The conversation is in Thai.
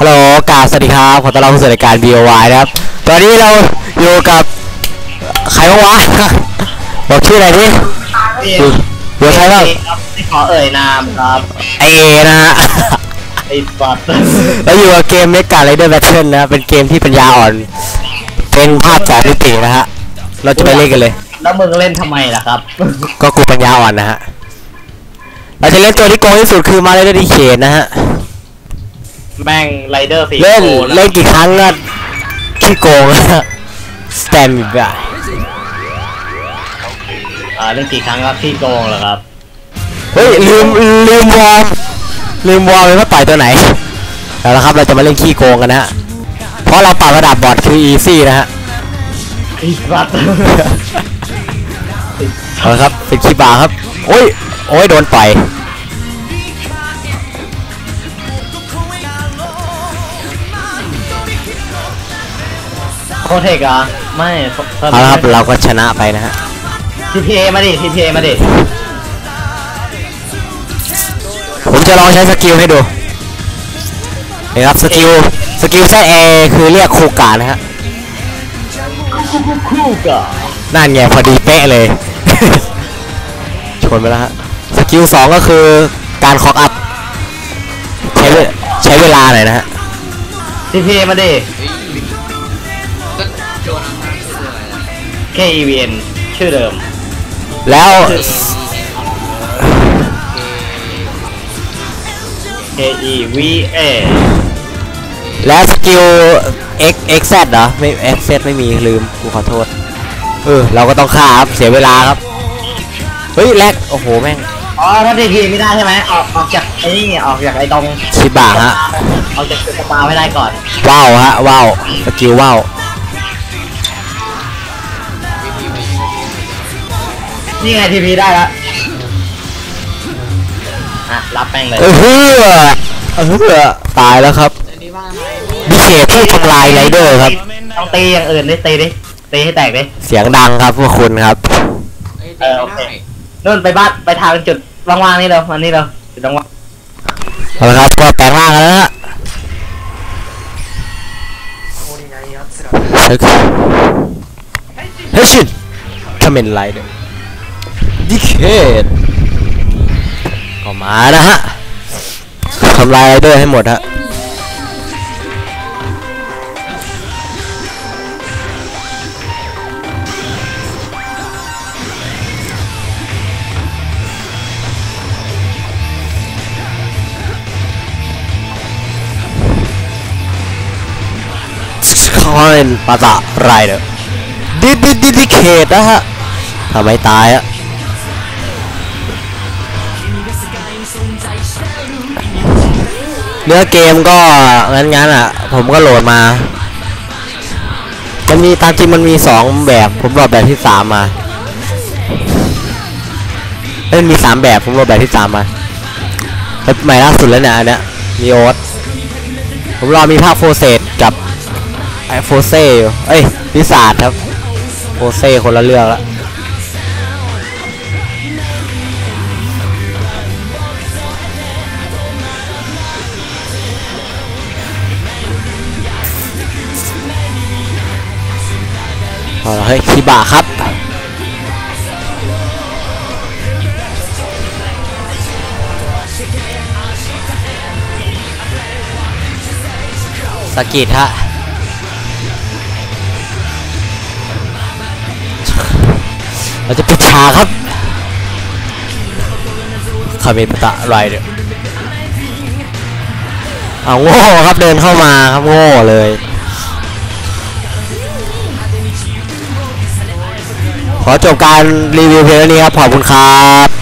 ฮัลโหลกราบสวัสดีครับ ขอต้อนรับเข้าสู่รายการ BOY นะครับ ตอนนี้เราอยู่กับใครบ้างวะ บอกชื่ออะไรดิอยู่อยู่กับใครบ้างครับไม่ขอเอ่ยนามครับ ไอเอนะฮะ ไอ้สัตว์แล้วอยู่กับเกม Mega Rider Battle นะเป็นเกมที่ปัญญาอ่อน เป็นภาพสองมิตินะฮะ เราจะไปเล่นกันเลย แล้วมึงเล่นทำไมล่ะครับ ก็กูปัญญาอ่อนนะฮะ เราจะเล่นตัวที่โกงที่สุดคือมาเล่นดีเขตนะฮะ แม่งไรเดอร์สีเล่นโกะเล่นกี่ครั้งก็ขี้โกงนะฮะสแตนด์บายอ่าเล่นกี่ครั้งก็ขี้โกงเหรอครับ เฮ้ยลืมลืมวอร์มลืมวอร์มเลยว่าต่อยตัวไหนเอาละครับเราจะมาเล่นขี้โกงกันนะฮะเพราะเราปรับระดับบอร์ดคือ easy นะฮะไอ้สัตว์เอาละครับเป็นขี้บาครับโอ้ยโอ้ยโดนต่อย คเทคเหรอะไม่เอาละครับเราก็ชนะไปนะฮะทีพีเอมาดิทีพีเอมาดิ ผมจะลองใช้สกิลให้ดูนี่ครับสกิลสกิลแซ่เอคือเรียกคูกานะฮะคู่กับนั่นไงพอดีเป๊ะเลย ชนไปแล้วฮะสกิลสองก็คือการคอกอัพใช้เวใช้เวลาหน่อยนะฮะทีพีเอมาดิ นะ KEVN ชื่อเดิม แล้ว KEVA แล้วสกิล X X Z เหรอไม่ X Z ไม่มีลืมกูขอโทษ เออ เราก็ต้องฆ่าครับ เสียเวลาครับ เฮ้ย แลกโอ้โห แม่ง อ๋อถ้าทีพีไม่ได้ใช่ไหมออกออกจากไอ้นี่ออกจากไอ้ตรงชิบะฮะออกจากจุดสปาไม่ได้ก่อน ว้าวฮะ ว้าว สกิลว้าว นี่ไงทีพีได้แล้วอะรับแม่งเลยเออเฮ้อเออตายแล้วครับอันนี้ว่าอะไรดิเขตผู้ทำลายไรเดอร์ครับ ต้องตีอย่างอื่นดิตีดิตีให้แตกดิเสียงดังครับพวกคุณครับเอ้ยเออโอเคได้นู่นไปบ้านไปทางจุดว่างๆนี่เร็วมานี่เร็วจุดว่างเอาละครับก็แปลงร่างกันแล้วนะฮะเฮ้ยเฮ้ยชินทำเป็นไรเด้อ ดิเคทก็มานะฮะทำลายไรเดอร์ให้หมดฮะคอนปาตะไรเด้อดิดิดิดิเคทนะฮะทำไมตายอะ เนื้อเกมก็งั้นงั้นๆอะ ผมก็โหลดมา มันมีตามจริงมันมีสองแบบ ผมโหลดแบบที่สามมาเอ้ยมันมีสามแบบ ผมโหลดแบบที่สามมาแบบใหม่ล่าสุดแล้วเนี่ยอันเนี้ยมีโอ๊ตผมรอมีภาคโฟเซตกับไอโฟเซ่อยู่เอ้ยวิสาดครับโฟเซ่คนละเรื่องละ เอาละเฮ้ยคิบะครับสกิดฮะเราจะปิดฉากครับคาเมตะไรเดอเอาโง่ครับเดินเข้ามาครับโง่เลย ขอจบการรีวิวเพลงนี้ครับ ขอบคุณครับ